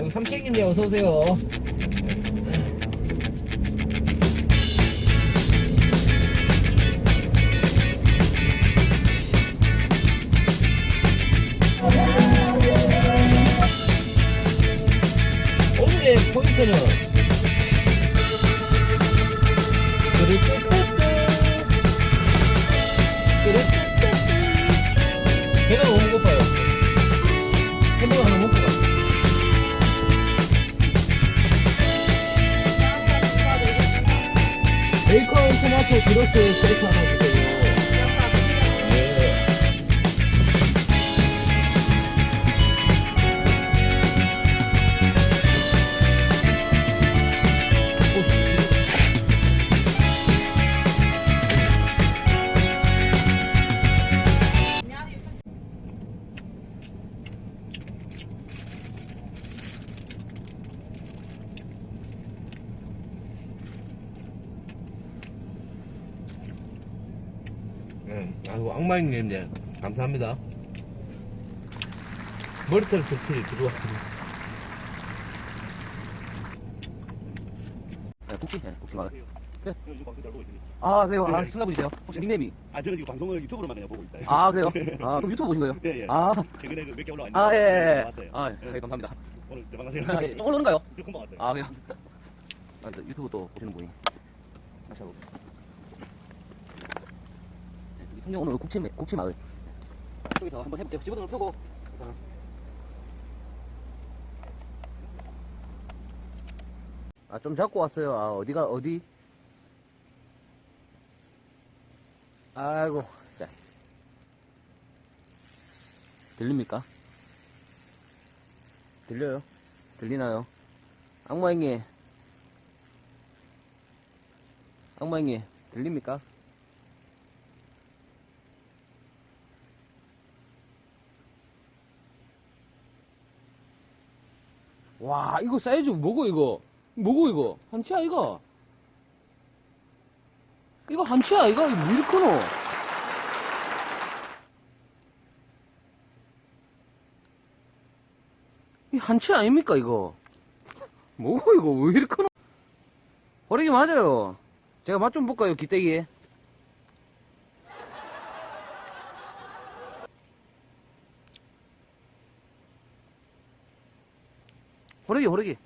여기 삼식님네 어서오세요. 토마토 디 네, 아이고 악마님 네 감사합니다. 머리털 들어왔습니다. 네, 국지? 네, 국지 마을. 요즘 방송 잘 보고 있습니다. 아, 그래요? 아, 네. 승가분이세요? 혹시 닉네임이? 아, 저는 지금 방송을 유튜브로만 그냥 보고 있어요. 아, 그래요? 아, 그럼 유튜브 보신 거예요? 예, 예. 아, 최근에 그 몇 개 올라왔는데. 아, 예, 예. 왔어요. 아, 예, 예. 네, 감사합니다. 오늘 대박하세요. 아, 예. 오늘 오는가요? 저 금방 왔어요. 아, 그래요? 아, 또 유튜브 또 보시는 분이. 다시 하고. 통영 오늘 국치, 국치 마을. 여기서 한번 해볼게요. 집어등을 펴고. 아, 좀 잡고 왔어요. 아, 어디가, 어디? 아이고, 자. 들립니까? 들려요? 들리나요? 악마행이 악마행이 들립니까? 와 이거 사이즈 뭐고 이거? 뭐고 이거? 한치야 이거? 이거 한치야 이거? 이거 뭐 이렇게 크노? 이 한치 아닙니까 이거? 뭐고 이거? 왜 이렇게 크노? 버리기 맞아요. 제가 맛 좀 볼까요 기대기 호르기 호르기.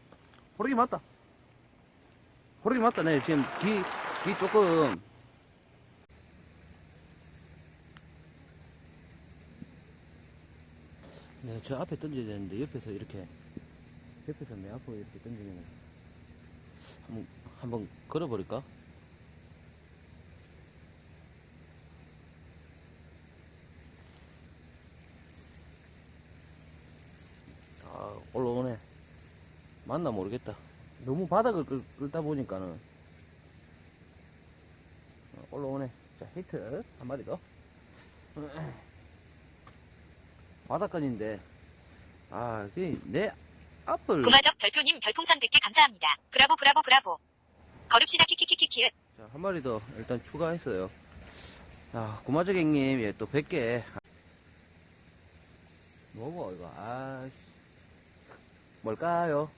호르기 맞다. 호르기 맞다. 네 지금 귀, 귀 조금. 네, 저 앞에 던져야 되는데 옆에서 이렇게 옆에서 내 앞으로 이렇게 던지면 한번 한번 걸어버릴까? 아 올라오네 맞나 모르겠다 너무 바닥을 끌, 끌다 보니까는 어, 올라오네 자 히트 한 마리 더 바닥건인데 아, 그내 앞을 구마덕 별표님 별풍선 100개 감사합니다. 브라보 브라보 브라보. 걸읍시다 키키키키키읒. 자, 한 마리 더 일단 추가했어요. 자, 구마저객님, 예, 또 100개. 뭐고, 이거, 아, 뭘까요?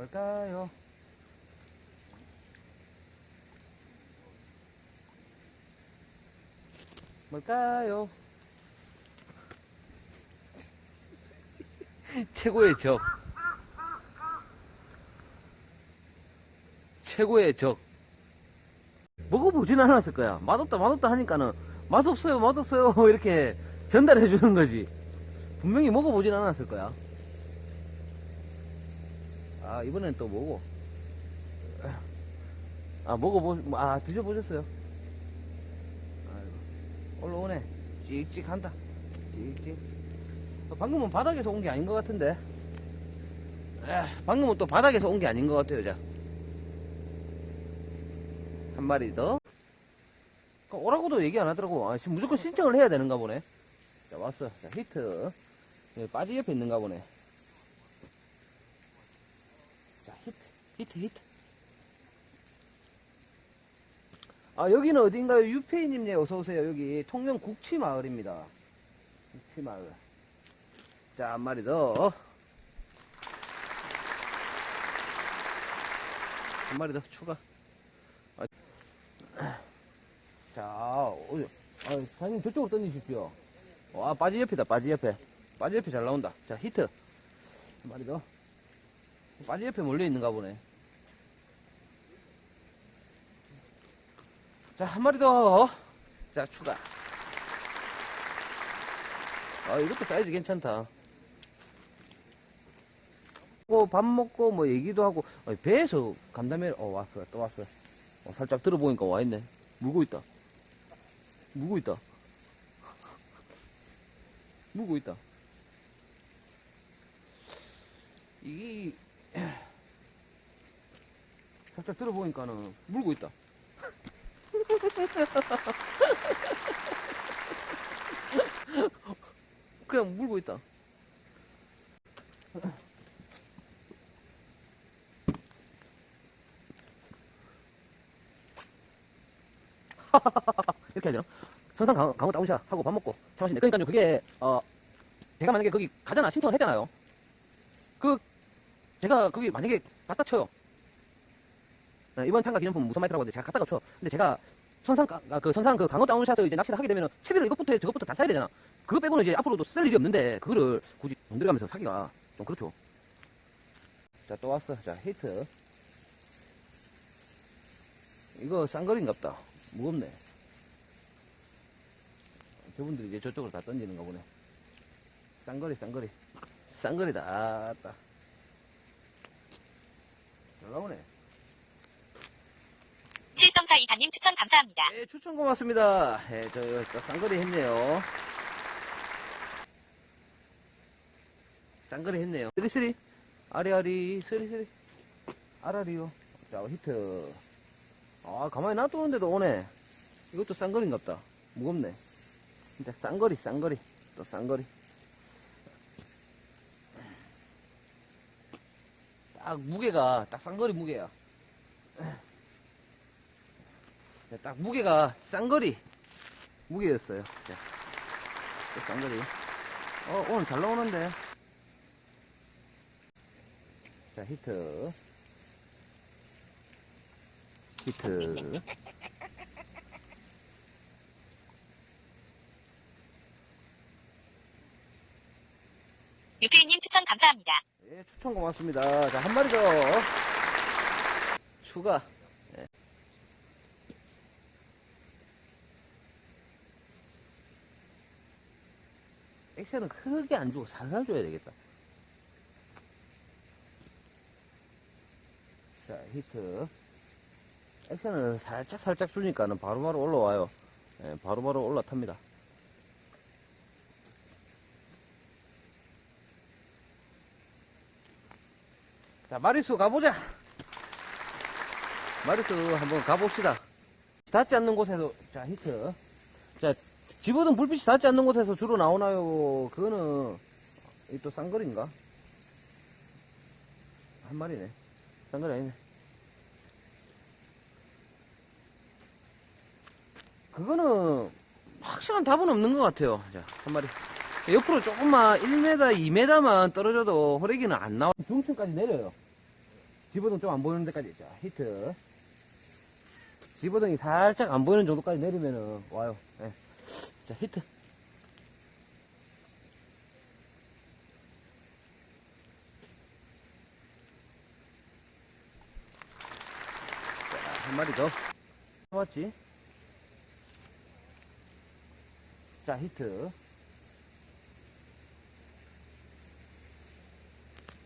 뭘까요? 뭘까요? 최고의 적. 최고의 적. 먹어보진 않았을 거야. 맛없다, 맛없다 하니까는 맛없어요, 맛없어요. 이렇게 전달해 주는 거지. 분명히 먹어보진 않았을 거야. 아, 이번엔 또 뭐고? 아, 먹어보, 아, 드셔보셨어요? 아이고, 올라오네. 찍찍 한다. 찍찍. 방금은 바닥에서 온 게 아닌 것 같은데. 에, 방금은 또 바닥에서 온 게 아닌 것 같아요, 자. 한 마리 더. 그 오라고도 얘기 안 하더라고. 아, 지금 무조건 신청을 해야 되는가 보네. 자, 왔어. 자, 히트. 여기 빠지 옆에 있는가 보네. 히트 히트? 아 여기는 어딘가요? 유페이님네 어서오세요. 여기 통영 국치마을입니다. 국치마을. 자 한 마리 더 한 마리 더 추가. 아. 자 어디 아, 사장님 저쪽으로 던지십시오. 어, 아, 와 빠지 옆이다 빠지 옆에. 빠지 옆에 잘 나온다. 자 히트. 한 마리 더. 빠지 옆에 몰려있는가 보네. 자, 한 마리 더. 자, 추가. 아, 이것도 사이즈 괜찮다. 먹고 밥 먹고 뭐 얘기도 하고. 배에서 간담회 어 왔어 또 왔어. 어, 살짝 들어보니까 와 있네. 물고 있다. 물고 있다. 물고 있다. 이게 살짝 들어보니까는 물고 있다 그냥 물고 있다 이렇게 해야 되나? 선상 강호, 강호 다운샷 하고 밥 먹고 차 마신대. 그러니까요, 그게, 어, 제가 만약에 거기 가잖아, 신청을 했잖아요. 그, 제가 거기 만약에 갖다 쳐요. 어, 이번 참가 기념품 무슨 마이트라고 하는데 제가 갖다가 쳐. 근데 제가 선상, 가- 아, 그 선상 그 강호 다운샷을 이제 낚시를 하게 되면 채비를 이것부터 해, 저것부터 다 사야 되잖아. 그거 빼고는 이제 앞으로도 쓸 일이 없는데, 그거를 굳이 돈 들여가면서 사기가 좀 그렇죠. 자, 또 왔어. 자, 히트. 이거 쌍거리인갑다. 무겁네. 저분들이 이제 저쪽으로 다 던지는가 보네. 쌍거리, 쌍거리. 쌍거리다. 아따. 잘 나오네. 칠성사 이단님 추천 감사합니다. 예, 추천 고맙습니다. 예, 저, 또 쌍거리 했네요. 쌍거리 했네요. 쓰리쓰리. 아리아리, 쓰리쓰리. 아라리요. 자, 히트. 아, 가만히 놔두는데도 오네. 이것도 쌍거리인갑다. 무겁네. 진짜 쌍거리, 쌍거리. 또 쌍거리. 딱 무게가, 딱 쌍거리 무게야. 네, 딱 무게가 쌍거리 무게였어요. 자, 또 쌍거리. 어, 오늘 잘 나오는데. 자, 히트. 히트. 유피님 추천 감사합니다. 예, 추천 고맙습니다. 자, 한 마리 더. 추가. 예. 액션은 크게 안 주고 살살 줘야 되겠다. 자, 히트. 액션은 살짝 살짝 주니까는 바로 바로 올라와요. 예, 바로바로 올라탑니다. 자, 마리수 가보자. 마리수 한번 가봅시다. 닿지 않는 곳에서, 자, 히트. 자, 집어든 불빛이 닿지 않는 곳에서 주로 나오나요? 그거는, 이또 쌍거리인가? 한 마리네. 쌍거리 아니네. 그거는, 확실한 답은 없는 것 같아요. 자, 한 마리. 옆으로 조금만 1m, 2m만 떨어져도 호래기는 안 나와. 중층까지 내려요. 집어등 좀 안 보이는 데까지. 자, 히트. 집어등이 살짝 안 보이는 정도까지 내리면은 와요. 예. 자, 히트. 자, 한 마리 더. 맞지? 자, 히트.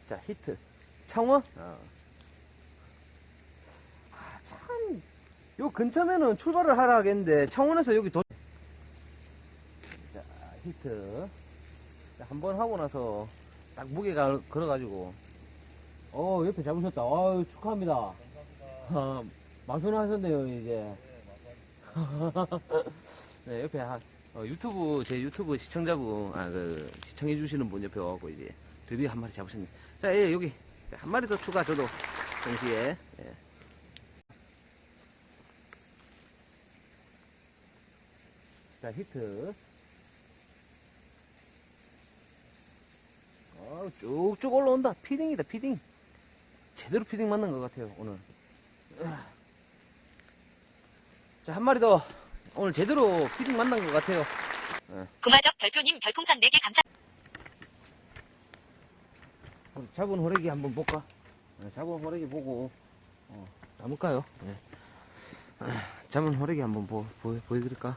자, 히트. 창원? 어. 아, 참. 요 근처면은 출발을 하라 하겠는데, 창원에서 여기 도. 자, 히트. 자, 한번 하고 나서, 딱 무게가 걸어가지고. 어, 옆에 잡으셨다. 아유, 축하합니다. 어, 마순 하셨네요, 이제. 네, 옆에 한, 어, 유튜브, 제 유튜브 시청자분, 아, 그, 시청해 주시는 분 옆에 와갖고, 이제, 드디어 한 마리 잡으셨네. 자, 예, 여기. 한 마리 더 추가, 저도. 동시에. 예. 자, 히트. 어, 쭉쭉 올라온다. 피딩이다, 피딩. 제대로 피딩 맞는 것 같아요, 오늘. 자, 한 마리 더 오늘 제대로 피딩 만난 것 같아요. 구마덕 별표님 별풍선 4개 감사. 그럼 작은 호래기 한번 볼까? 네, 작은 호래기 보고 어, 담을까요? 네. 아, 작은 호래기 한번 보, 보, 보여드릴까?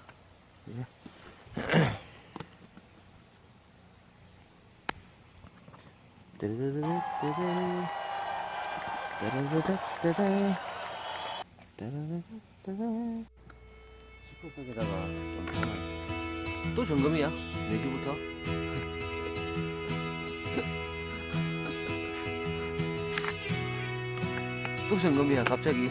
예. 담아. 또 점검이야? 4시부터? 또 점검이야 갑자기